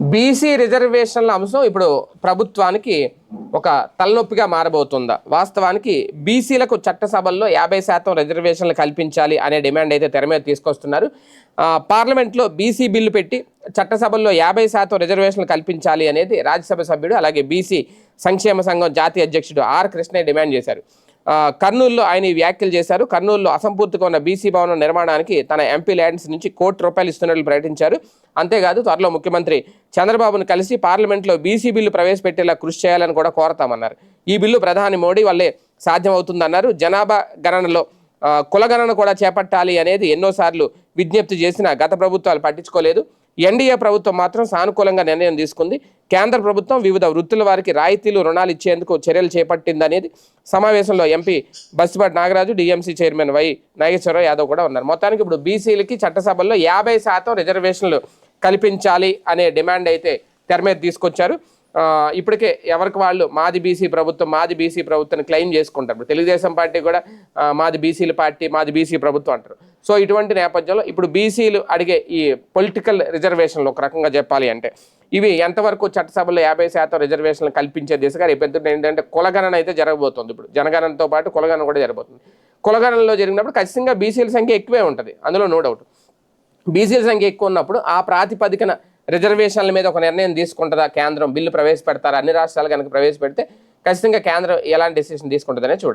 BC రిజర్వేషన్ల అంశం ఇప్పుడు ప్రభుత్వానికి ఒక తలనొప్పిగా మారబోతుందా? వాస్తవానికి బీసీలకు చట్టసభల్లో యాభై శాతం రిజర్వేషన్లు కల్పించాలి అనే డిమాండ్ అయితే తెర మీద తీసుకొస్తున్నారు. పార్లమెంట్లో బీసీ బిల్లు పెట్టి చట్టసభల్లో యాభై శాతం రిజర్వేషన్లు కల్పించాలి అనేది రాజ్యసభ సభ్యుడు అలాగే బీసీ సంక్షేమ సంఘం జాతీయ అధ్యక్షుడు ఆర్ కృష్ణయ్య డిమాండ్ చేశారు. కర్నూలులో ఆయన వ్యాఖ్యలు చేశారు. కర్నూలులో అసంపూర్తిగా ఉన్న బీసీ భవనం నిర్మాణానికి తన ఎంపీ ల్యాండ్స్ నుంచి కోటి రూపాయలు ఇస్తున్నట్లు ప్రకటించారు. అంతేకాదు త్వరలో ముఖ్యమంత్రి చంద్రబాబును కలిసి పార్లమెంట్లో బీసీ బిల్లు ప్రవేశపెట్టేలా కృషి చేయాలని కూడా కోరతామన్నారు. ఈ బిల్లు ప్రధాని మోడీ వల్లే సాధ్యమవుతుందన్నారు. జనాభా గణనలో కులగణన కూడా చేపట్టాలి అనేది ఎన్నోసార్లు విజ్ఞప్తి చేసినా గత ప్రభుత్వాలు పట్టించుకోలేదు. ఎన్డీఏ ప్రభుత్వం మాత్రం సానుకూలంగా నిర్ణయం తీసుకుంది. కేంద్ర ప్రభుత్వం వివిధ వృత్తుల వారికి రాయితీలు రుణాలు ఇచ్చేందుకు చర్యలు చేపట్టిందనేది సమావేశంలో MP Bassipati Nagaraju DMC chairman Y Nageswararao Yadav కూడా ఉన్నారు. మొత్తానికి ఇప్పుడు బీసీలకి చట్టసభల్లో యాభై శాతం రిజర్వేషన్లు కల్పించాలి అనే డిమాండ్ అయితే తెర మీద తీసుకొచ్చారు. ఇప్పటికే ఎవరికి వాళ్ళు మాది బీసీ ప్రభుత్వం మాది బీసీ ప్రభుత్వం క్లెయిమ్ చేసుకుంటారు. తెలుగుదేశం పార్టీ కూడా మాది బీసీల పార్టీ మాది బీసీ ప్రభుత్వం అంటారు. సో ఇటువంటి నేపథ్యంలో ఇప్పుడు బీసీలు అడిగే ఈ పొలిటికల్ రిజర్వేషన్లు ఒక రకంగా చెప్పాలి అంటే ఇవి ఎంతవరకు చట్టసభలో యాభై శాతం రిజర్వేషన్లు కల్పించే దిశగా రేపు ఏంటంటే కులగణన అయితే జరగబోతుంది ఇప్పుడు. జనగణనతో పాటు కులగణన కూడా జరగబోతుంది. కులగణనలో జరిగినప్పుడు ఖచ్చితంగా బీసీల సంఖ్య ఎక్కువే ఉంటుంది. అందులో నో డౌట్ బీసీల సంఖ్య ఎక్కువ ఉన్నప్పుడు ఆ ప్రాతిపదికన రిజర్వేషన్ల మీద ఒక నిర్ణయం తీసుకుంటుందా? కేంద్రం బిల్లు ప్రవేశపెడతారా? అన్ని రాష్ట్రాలు కనుక ప్రవేశపెడితే ఖచ్చితంగా కేంద్రం ఎలాంటి డెసిషన్ తీసుకుంటుందనే చూడాలి.